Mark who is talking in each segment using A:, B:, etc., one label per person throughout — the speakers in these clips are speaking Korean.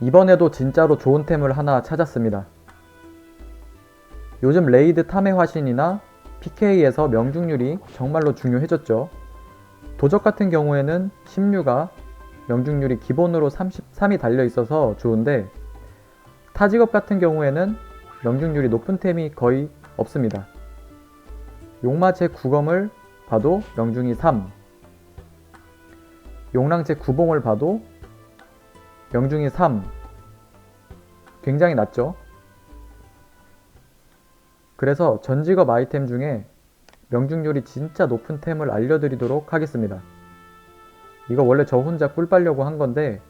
A: 이번에도 진짜로 좋은 템을 하나 찾았습니다. 요즘 레이드 탐의 화신이나 PK에서 명중률이 정말로 중요해졌죠. 도적 같은 경우에는 16가 명중률이 기본으로 33이 달려 있어서 좋은데 타 직업 같은 경우에는 명중률이 높은 템이 거의 없습니다. 용마제 구검을 봐도 명중이 3, 용랑제 구봉을 봐도 명중이 3. 굉장히 낮죠? 그래서 전직업 아이템 중에 명중률이 진짜 높은 템을 알려드리도록 하겠습니다. 이거 원래 저 혼자 꿀 빨려고 한 건데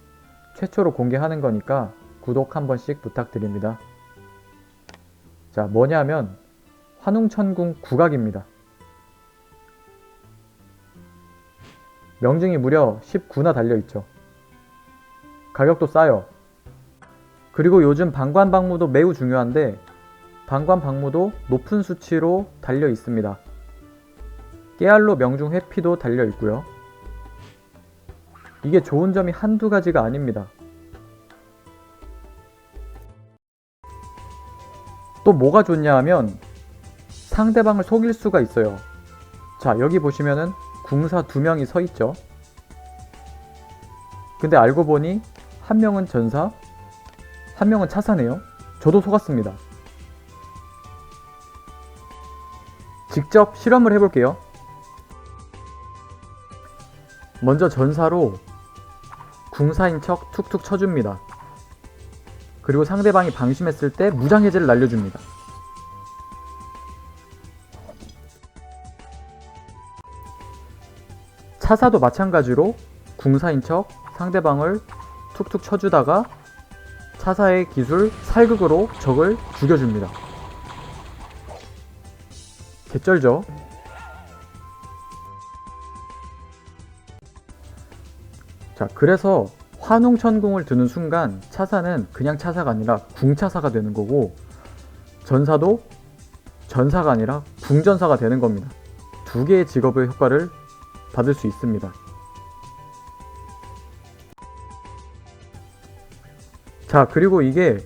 A: 최초로 공개하는 거니까 구독 한 번씩 부탁드립니다. 자, 뭐냐면 환웅천궁 국악입니다. 명중이 무려 19나 달려있죠. 가격도 싸요. 그리고 요즘 방관 방무도 매우 중요한데 방관 방무도 높은 수치로 달려 있습니다. 깨알로 명중 회피도 달려 있고요. 이게 좋은 점이 한두 가지가 아닙니다. 또 뭐가 좋냐 하면 상대방을 속일 수가 있어요. 자, 여기 보시면은 궁사 두 명이 서 있죠. 근데 알고 보니 한 명은 전사, 한 명은 차사네요. 저도 속았습니다. 직접 실험을 해볼게요. 먼저 전사로 궁사인 척 툭툭 쳐줍니다. 그리고 상대방이 방심했을 때 무장해제를 날려줍니다. 차사도 마찬가지로 궁사인 척 상대방을 툭툭 쳐주다가 차사의 기술 살극으로 적을 죽여줍니다. 개쩔죠? 자, 그래서 환웅천궁을 드는 순간 차사는 그냥 차사가 아니라 궁차사가 되는 거고 전사도 전사가 아니라 궁전사가 되는 겁니다. 두 개의 직업의 효과를 받을 수 있습니다. 자, 그리고 이게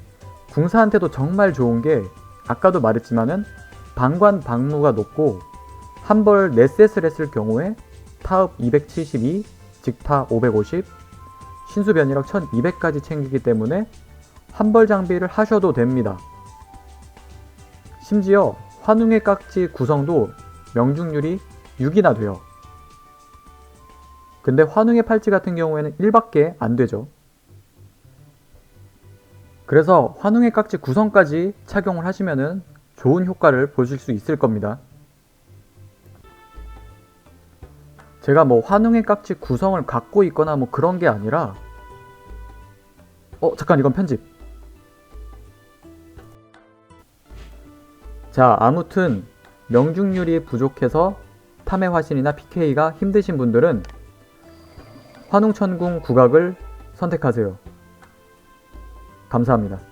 A: 궁사한테도 정말 좋은 게 아까도 말했지만은 방관 방무가 높고 한 벌 4셋을 했을 경우에 타업 272, 직타 550, 신수 변이력 1200까지 챙기기 때문에 한 벌 장비를 하셔도 됩니다. 심지어 환웅의 깍지 구성도 명중률이 6이나 돼요. 근데 환웅의 팔찌 같은 경우에는 1밖에 안 되죠. 그래서 환웅의 깍지 구성까지 착용을 하시면은 좋은 효과를 보실 수 있을 겁니다. 제가 뭐 환웅의 깍지 구성을 갖고 있거나 뭐 그런 게 아니라 어 잠깐 이건 편집 자 아무튼 명중률이 부족해서 탐의 화신이나 PK가 힘드신 분들은 환웅천궁 국악을 선택하세요. 감사합니다.